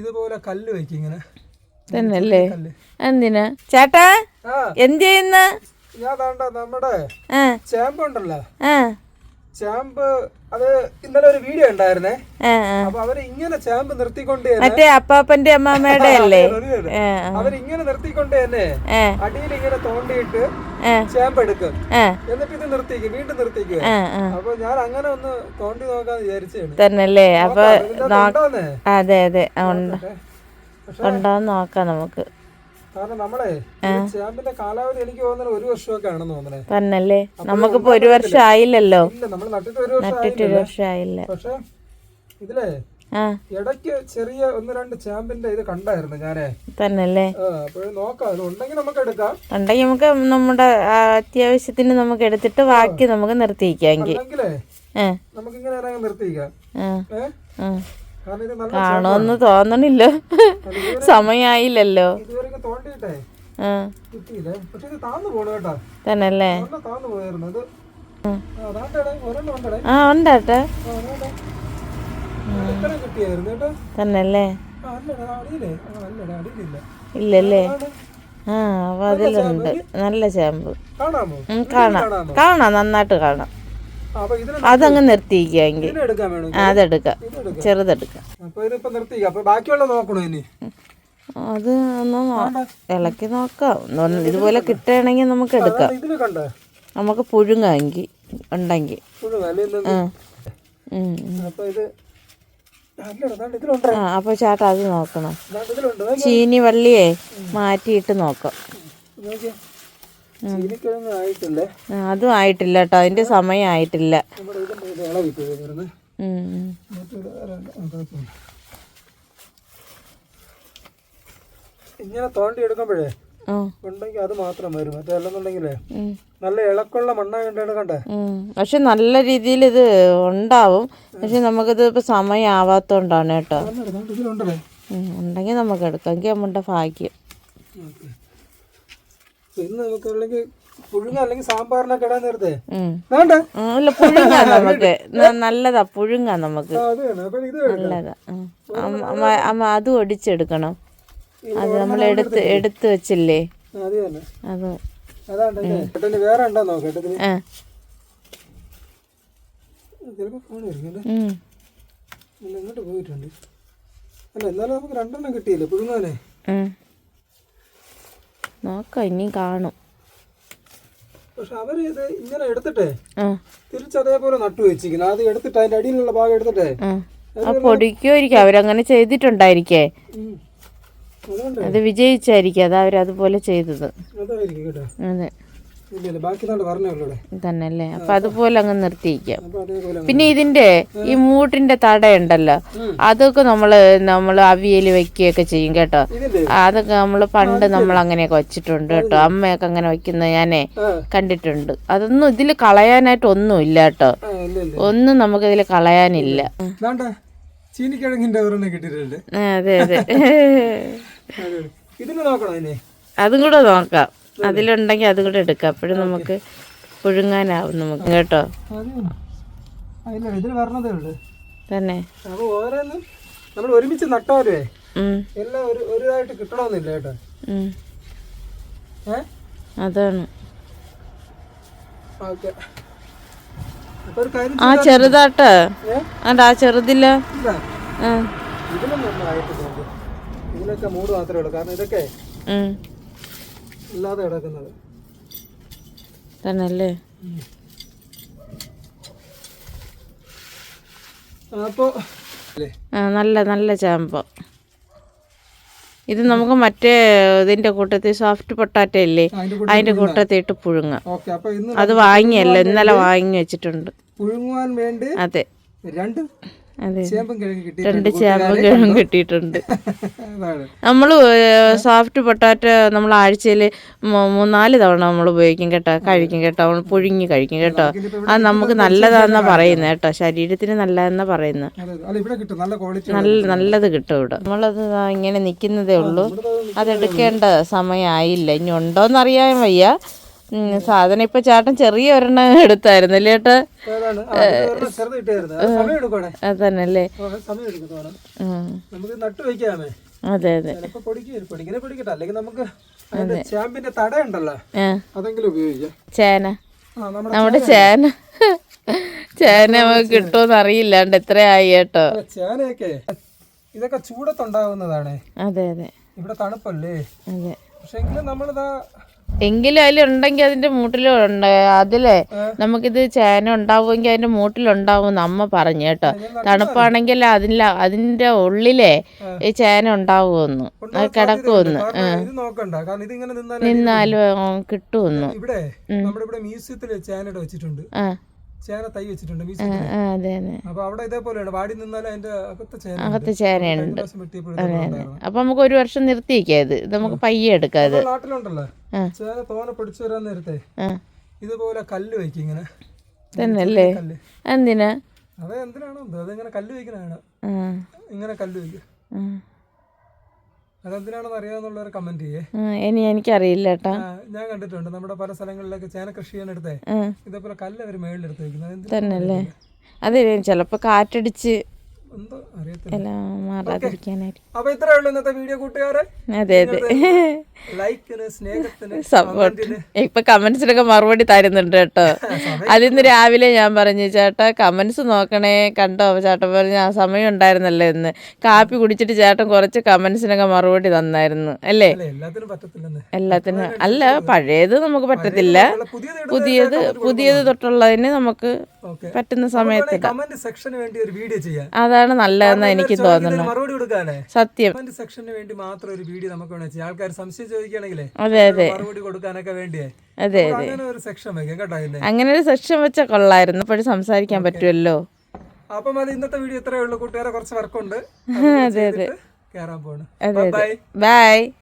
ഇതുപോലെ കല്ല് വെക്കും ഇങ്ങനെ. തന്നെയല്ലേ? എന്തിനാ? ചേട്ടാ എന്ത് ചെയ്യുന്ന? ഞാൻ നമ്മുടെ ആ. ചേമ്പ് അത് ഇന്നലെ ഒരു വീഡിയോ ഉണ്ടായിരുന്നേ. അപ്പൊ അവരിങ്ങനെ ഇങ്ങനെ ചാമ്പ് നിർത്തിക്കൊണ്ട് മറ്റേ അപ്പാപ്പന്റെ അമ്മാമ്മയുടെ അല്ലേ? അവരിങ്ങനെ നിർത്തിക്കൊണ്ട് തന്നെ അടിയിൽ ഇങ്ങനെ തോണ്ടിയിട്ട് ചാമ്പ് എടുക്കും. എന്നിട്ട് ഇത് നിർത്തിക്കും വീണ്ടും നിർത്തിക്ക്. അപ്പൊ ഞാൻ അങ്ങനെ ഒന്ന് തോണ്ടി നോക്കാന്ന് വിചാരിച്ചു തന്നല്ലേ അപ്പൊ അതെ അതെ. ഉണ്ടോന്ന് നോക്കാം നമുക്ക്. തന്നല്ലേ നമുക്കിപ്പോ ഒരു വർഷം ആയില്ലല്ലോ. നട്ടിട്ട് ഒരു വർഷം ആയില്ല. ഇതിലേ ഇടയ്ക്ക് ചെറിയ ഒന്ന് രണ്ട് ചാമ്പിന്റെ ഇത് കണ്ടായിരുന്നു ഞാനേ. തന്നല്ലേ? നോക്കാം. ഉണ്ടെങ്കിൽ നമുക്ക് എടുക്കാം. ഉണ്ടെങ്കിൽ നമുക്ക് നമ്മുടെ അത്യാവശ്യത്തിന് നമുക്ക് എടുത്തിട്ട് ബാക്കി നമുക്ക് നിർത്തിയിക്കാമെങ്കിൽ അല്ലെങ്കിലേ ആ. കാണുമെന്ന് തോന്നണില്ല. സമയായില്ലല്ലോ. തന്നല്ലേ ആ. ഉണ്ടാട്ടെ. തന്നല്ലേ ഇല്ലല്ലേ? ആ അപ്പൊ അതിലുണ്ട്. നല്ല ചേമ്പ്. കാണാം. കാണാം നന്നായിട്ട് കാണാം. അതങ്ങ് നിർത്തിയിരിക്കുകയെങ്കിൽ അതെടുക്കാം ചെറുതെടുക്കാം. അത് ഒന്ന് ഇളക്കി നോക്കാം. ഇതുപോലെ കിട്ടുകയാണെങ്കിൽ നമുക്ക് എടുക്കാം. നമുക്ക് പുഴുങ്ങാമെങ്കിൽ ഉണ്ടെങ്കിൽ? ആ. അപ്പൊ അപ്പോൾ ചേട്ടാ അത് നോക്കണം. ചീനി വള്ളിയെ മാറ്റിയിട്ട് നോക്കാം നോക്കിയേ ചീനിക്കിഴങ്ങ് ആയിട്ടില്ലേ ആ, അതും ആയിട്ടില്ല കേട്ടോ അതിന്റെ സമയം ആയിട്ടില്ല. ഇങ്ങനെ തോണ്ടി എടുക്കുമ്പോഴേ ഉണ്ടെങ്കിൽ അത് മാത്രം വരും. മറ്റേ അല്ലെന്നുണ്ടെങ്കിലേ നല്ല ഇളക്കുള്ള മണ്ണായോണ്ടാണ് കണ്ടേ? ഉം. പക്ഷെ നല്ല രീതിയിൽ ഇത് ഉണ്ടാവും. പക്ഷെ നമുക്കിത് ഇപ്പൊ സമയം ആവാത്തോണ്ടാണ് കേട്ടോ ഉണ്ടെങ്കിൽ നമുക്ക് എടുക്കാം. എങ്കിൽ നമ്മുടെ ഭാഗ്യം. ഇന്ന് നമുക്ക് അല്ലെങ്കിൽ പുഴുങ്ങ അല്ലെങ്കിൽ സാമ്പാറിനൊക്കെ ഇടാൻ നേരത്തെ. വേണ്ട. അല്ല ഇല്ല പുഴുങ്ങാം നമുക്ക്. നല്ലതാ പുഴുങ്ങ നമുക്ക്. നല്ലതാ. അമ്മ അതും ഒടിച്ചെടുക്കണം. അത് നമ്മൾ എടുത്ത് എടുത്ത് വെച്ചില്ലേ? അത് വേറെ ഉണ്ടോ നോക്കട്ടെ ഇങ്ങോട്ട് പോയിട്ടുണ്ട്. അല്ല എന്നാലും നമുക്ക് രണ്ടെണ്ണം കിട്ടിയില്ലേ പുഴുങ്ങാനേ. നോക്കാം ഇനി കാണും. പക്ഷെ ഇങ്ങനെ എടുത്തിട്ടേ തിരിച്ച് അതേപോലെ നട്ടു വെച്ചിരിക്കുന്നു. അത് എടുത്തിട്ട് അതിന്റെ അടിയിലുള്ള ഭാഗം എടുത്തിട്ടേ. പൊടിക്കുമായിരിക്കും. അവരങ്ങനെ ചെയ്തിട്ടുണ്ടായിരിക്കേ. അത് വിജയിച്ചായിരിക്കും. അത് അവരതുപോലെ ചെയ്തത്. അതെ. തന്നെയല്ലേ അപ്പൊ അതുപോലെ അങ്ങ് നിർത്തിയിക്കാം പിന്നെ ഇതിന്റെ ഈ മൂട്ടിന്റെ തടയുണ്ടല്ലോ അതൊക്കെ നമ്മൾ നമ്മൾ അവിയൽ വെക്കുകയൊക്കെ ചെയ്യും കേട്ടോ. അതൊക്കെ നമ്മൾ പണ്ട് നമ്മൾ അങ്ങനെയൊക്കെ വെച്ചിട്ടുണ്ട് കേട്ടോ. അമ്മയൊക്കെ അങ്ങനെ വെക്കുന്ന ഞാനേ കണ്ടിട്ടുണ്ട്. അതൊന്നും ഇതിൽ കളയാനായിട്ട് ഒന്നും ഇല്ല കേട്ടോ ഒന്നും നമുക്ക് ഇതിൽ കളയാനില്ല ചീനിക്കിഴങ്ങിന്റെ അതെ അതെ. അതും കൂടെ നോക്കാം. അതിലുണ്ടെങ്കിൽ അത് കൂടെ എടുക്കാം. അപ്പോഴും നമുക്ക് പുഴുങ്ങാനാവും നമുക്ക് കേട്ടോ? ഇതിന് വരണതേ ഉള്ളു. തന്നെ. അപ്പൊ ഓരോന്നും നമ്മൾ ഒരുമിച്ച് നട്ടാലേ എല്ലാം ഒരു ഒരുതായിട്ട് കിട്ടണമെന്നില്ല കേട്ടോ. അതാണ്. ആ ചെറുതാട്ട്. അണ്ട് ആ. ചെറുതില്ല. ഇതിലൊക്കെ മൂട് മാത്രമേ ഉള്ളൂ. കാരണം ഇതൊക്കെ. ഇല്ലാതെ കിടക്കുന്നത്. തന്നല്ലേ? അപ്പോ അല്ലേ? നല്ല നല്ല ചാമ്പ. ഇത് നമുക്ക് മറ്റേ ഇതിന്റെ കൂട്ടത്തിൽ സോഫ്റ്റ് പൊട്ടാറ്റ ഇല്ലേ? അതിന്റെ കൂട്ടത്തി കൂട്ടത്തിൽ ഇട്ട് പുഴുങ്ങ. അത് വാങ്ങിയല്ലോ ഇന്നലെ വാങ്ങി വെച്ചിട്ടുണ്ട്. പുഴുങ്ങുവാൻ വേണ്ടി അതെ. രണ്ട് രണ്ട് ചാമ്പ കിഴങ്ങ് കിട്ടിയിട്ടുണ്ട്. നമ്മൾ സോഫ്റ്റ് പൊട്ടാറ്റ നമ്മൾ ആഴ്ചയിൽ മൂന്നാൽ തവണ നമ്മൾ ഉപയോഗിക്കും കേട്ടോ. കഴിക്കും കേട്ടോ. നമ്മൾ പുഴുങ്ങി കഴിക്കും കേട്ടോ. അത് നമുക്ക് നല്ലതാന്നാ പറയുന്നത് കേട്ടോ. ശരീരത്തിന് നല്ലതെന്നാ പറയുന്നത് നല്ല നല്ലത് കിട്ടും ഇവിടെ. നമ്മളത് ഇങ്ങനെ നിൽക്കുന്നതേ ഉള്ളൂ. അതെടുക്കേണ്ട സമയമായില്ല ഇനി ഉണ്ടോയെന്നറിയാൻ വയ്യ. സാധനം ഇപ്പൊ ചേട്ടൻ ചെറിയ ഒരെണ്ണം എടുത്തായിരുന്നു അല്ലേ അതന്നല്ലേ അതെ അതെ ചേന. നമ്മുടെ ചേന. ചേന. നമുക്ക് കിട്ടുമെന്ന് അറിയില്ലാണ്ട് എത്രയായി കേട്ടോ ചേനയൊക്കെ ഇതൊക്കെ ചൂടത്തുണ്ടാവുന്നതാണ്. അതെ അതെ. ഇവിടെ തണുപ്പല്ലേ? അതെ. പക്ഷെ നമ്മളിതാ എങ്കിലും അതിലുണ്ടെങ്കിൽ അതിന്റെ മൂട്ടിലും അതിലെ നമുക്കിത് ചേന ഉണ്ടാവുമെങ്കിൽ അതിന്റെ മൂട്ടിലുണ്ടാവും അമ്മ പറഞ്ഞു കേട്ടോ. തണുപ്പാണെങ്കിൽ അതില്ല അതിന്റെ ഉള്ളിലെ ഈ ചേന ഉണ്ടാവുമെന്ന് അത് കിടക്കുമെന്ന്. നിന്നാലും കിട്ടുമെന്ന്. മ്യൂസിയത്തിൽ ചേനയുടെ വെച്ചിട്ടുണ്ട്. ആ. ചേന തൈ വെച്ചിട്ടുണ്ട് അപ്പൊ അവിടെ ഇതേപോലെയാണ് വാടി നിന്നാൽ അതിന്റെ അകത്ത് ചേന അകത്ത് ചേനയുണ്ട്. വെട്ടിയപ്പോഴത്തേക്കും അപ്പൊ നമുക്ക് ഒരു വർഷം നിർത്തിയിരിക്കാം ഇത് നമുക്ക് പയ്യെ എടുക്കാതെ നാട്ടിലുണ്ടല്ലോ. ചേന തോനെ പിടിച്ചു വരാൻ നേരത്തെ ഇതുപോലെ കല്ല് വയ്ക്കും ഇങ്ങനെ. തന്നെയല്ലേ? എന്തിനാ അത് എന്തിനാണോ? അതെങ്ങനെ കല്ല് വയ്ക്കണതാണ് ഇങ്ങനെ കല്ല് വയ്ക്കും. ആ, അതെന്തിനാണെന്ന് അറിയാന്നുള്ളവർ കമന്റ് ചെയ്യേ ഇനി എനിക്കറിയില്ല കേട്ടോ. ഞാൻ കണ്ടിട്ടുണ്ട്. നമ്മുടെ പല സ്ഥലങ്ങളിലൊക്കെ ചേന കൃഷി ചെയ്യാനെടുത്തേ ഇതേപോലെ കല്ല് അവർ മേളിലെടുത്ത് വെക്കുന്നത്? തന്നെയല്ലേ. അതെ ചിലപ്പോൾ കാറ്റടിച്ച് എല്ലാം മാറാതിരിക്കാനായിട്ട് അപ്പൊ ഇത്രേ ഉള്ളൂ ഇന്നത്തെ വീഡിയോ കൂട്ടുകാരെ. അതെ അതെ. ലൈക്കിന് സ്നേഹത്തിന് ഇപ്പൊ കമന്റ്സിനൊക്കെ മറുപടി തരുന്നുണ്ട് കേട്ടോ. അതിന്ന് രാവിലെ ഞാൻ പറഞ്ഞു ചേട്ടാ കമന്റ്സ് നോക്കണേ. കണ്ടോ ചേട്ടൻ പറഞ്ഞു ആ സമയം ഉണ്ടായിരുന്നല്ലോ ഇന്ന്. കാപ്പി കുടിച്ചിട്ട് ചേട്ടൻ കുറച്ച് കമന്റ്സിനൊക്കെ മറുപടി തന്നായിരുന്നു അല്ലേ? എല്ലാത്തിനും അല്ല പഴയത് നമുക്ക് പറ്റത്തില്ല. പുതിയത് പുതിയത് തൊട്ടുള്ളതിന് നമുക്ക് പറ്റുന്ന സമയത്ത് കമന്റ് സെക്ഷന് വേണ്ടി ഒരു വീഡിയോ അതാണ് നല്ലതെന്ന് എനിക്ക് തോന്നുന്നു. മറുപടി കൊടുക്കാനേ? സത്യം. കമന്റ് സെക്ഷന് വേണ്ടി മാത്രം ഒരു വീഡിയോ നമുക്ക് വേണം ചെയ്യാം. ആൾക്കാർ സംശയം ചോദിക്കുകയാണെങ്കിലേ അതെ അതെ. മറുപടി കൊടുക്കാനൊക്കെ വേണ്ടിയേ. അതെ അതെ. അങ്ങനെ ഒരു സെക്ഷൻ വെക്കാം കേട്ടോ അങ്ങനെ ഒരു സെക്ഷൻ വെച്ചാൽ കൊള്ളായിരുന്നു. ഇപ്പോഴും സംസാരിക്കാൻ പറ്റുമല്ലോ. അപ്പം അത് ഇന്നത്തെ വീഡിയോ ഇത്രയേ ഉള്ളൂ. കൂട്ടുകാരെ കുറച്ച് വർക്കുണ്ട് അതെ അതെ കയറാൻ പോണു ബൈ ബൈ